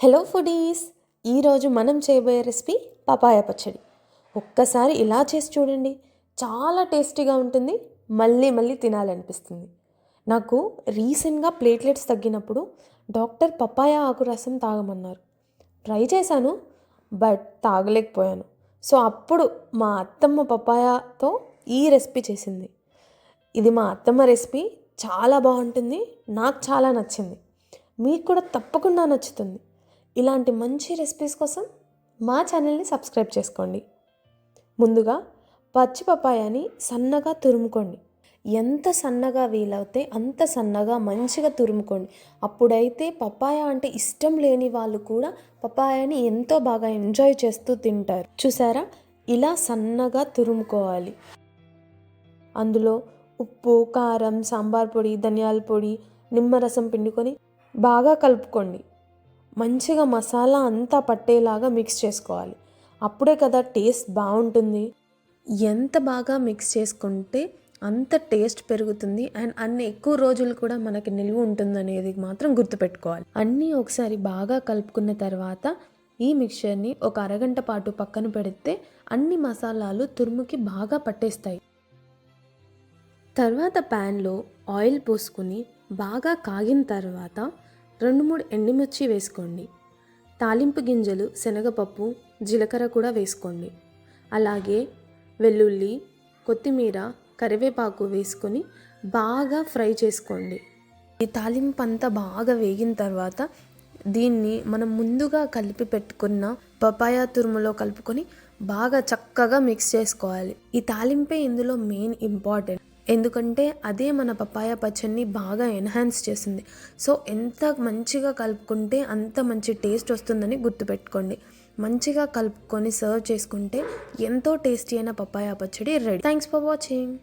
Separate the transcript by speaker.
Speaker 1: Hello foodies ఈరోజు మనం చేయబోయే రెసిపీ పపాయ పచ్చడి. ఒక్కసారి ఇలా చేసి చూడండి. చాలా టేస్టీగా ఉంటుంది మళ్ళీ మళ్ళీ తినాలనిపిస్తుంది. నాకు రీసెంట్గా ప్లేట్లెట్స్ తగ్గినప్పుడు డాక్టర్ పపాయ ఆకు రసం తాగమన్నారు. ట్రై చేశాను బట్ తాగలేకపోయాను. సో అప్పుడు మా అత్తమ్మ పపాయతో ఈ రెసిపీ చేసింది. ఇది మా అత్తమ్మ రెసిపీ చాలా బాగుంటుంది నాకు చాలా నచ్చింది. మీకు కూడా తప్పకుండా నచ్చుతుంది. ఇలాంటి మంచి రెసిపీస్ కోసం మా ఛానల్ని సబ్స్క్రైబ్ చేసుకోండి. ముందుగా పచ్చి పపాయాని సన్నగా తురుముకోండి. ఎంత సన్నగా వీలవుతే అంత సన్నగా మంచిగా తురుముకోండి. అప్పుడైతే పపాయ అంటే ఇష్టం లేని వాళ్ళు కూడా పపాయాని ఎంతో బాగా ఎంజాయ్ చేస్తూ తింటారు. చూసారా? ఇలా సన్నగా తురుముకోవాలి. అందులో ఉప్పు కారం సాంబార్ పొడి ధనియాల పొడి నిమ్మరసం పిండుకొని బాగా కలుపుకోండి. మంచిగా మసాలా అంతా పట్టేలాగా మిక్స్ చేసుకోవాలి. అప్పుడే కదా టేస్ట్ బాగుంటుంది. ఎంత బాగా మిక్స్ చేసుకుంటే అంత టేస్ట్ పెరుగుతుంది అండ్ అన్ని ఎక్కువ రోజులు కూడా మనకి నిల్వ ఉంటుంది అనేది మాత్రం గుర్తుపెట్టుకోవాలి. అన్నీ ఒకసారి బాగా కలుపుకున్న తర్వాత ఈ మిక్చర్ని ఒక అరగంట పాటు పక్కన పెడితే అన్ని మసాలాలు తురుముకి బాగా పట్టేస్తాయి. తర్వాత ప్యాన్లో ఆయిల్ పోసుకుని బాగా కాగిన తర్వాత రెండు మూడు ఎండుమిర్చి వేసుకోండి. తాలింపు గింజలు శనగపప్పు జీలకర్ర కూడా వేసుకోండి. అలాగే వెల్లుల్లి కొత్తిమీర కరివేపాకు వేసుకొని బాగా ఫ్రై చేసుకోండి. ఈ తాలింపు అంతా బాగా వేగిన తర్వాత దీన్ని మనం ముందుగా కలిపి పెట్టుకున్న పపాయా తురుములో కలుపుకొని బాగా చక్కగా మిక్స్ చేసుకోవాలి. ఈ తాలింపే ఇందులో మెయిన్ ఇంపార్టెంట్. ఎందుకంటే అదే మన పపాయ పచ్చడిని బాగా ఎన్హాన్స్ చేస్తుంది సో ఎంత మంచిగా కలుపుకుంటే అంత మంచి టేస్ట్ వస్తుందని గుర్తుపెట్టుకోండి. మంచిగా కలుపుకొని సర్వ్ చేసుకుంటే ఎంతో టేస్టీ అయిన పపాయ పచ్చడి రెడీ. Thanks for watching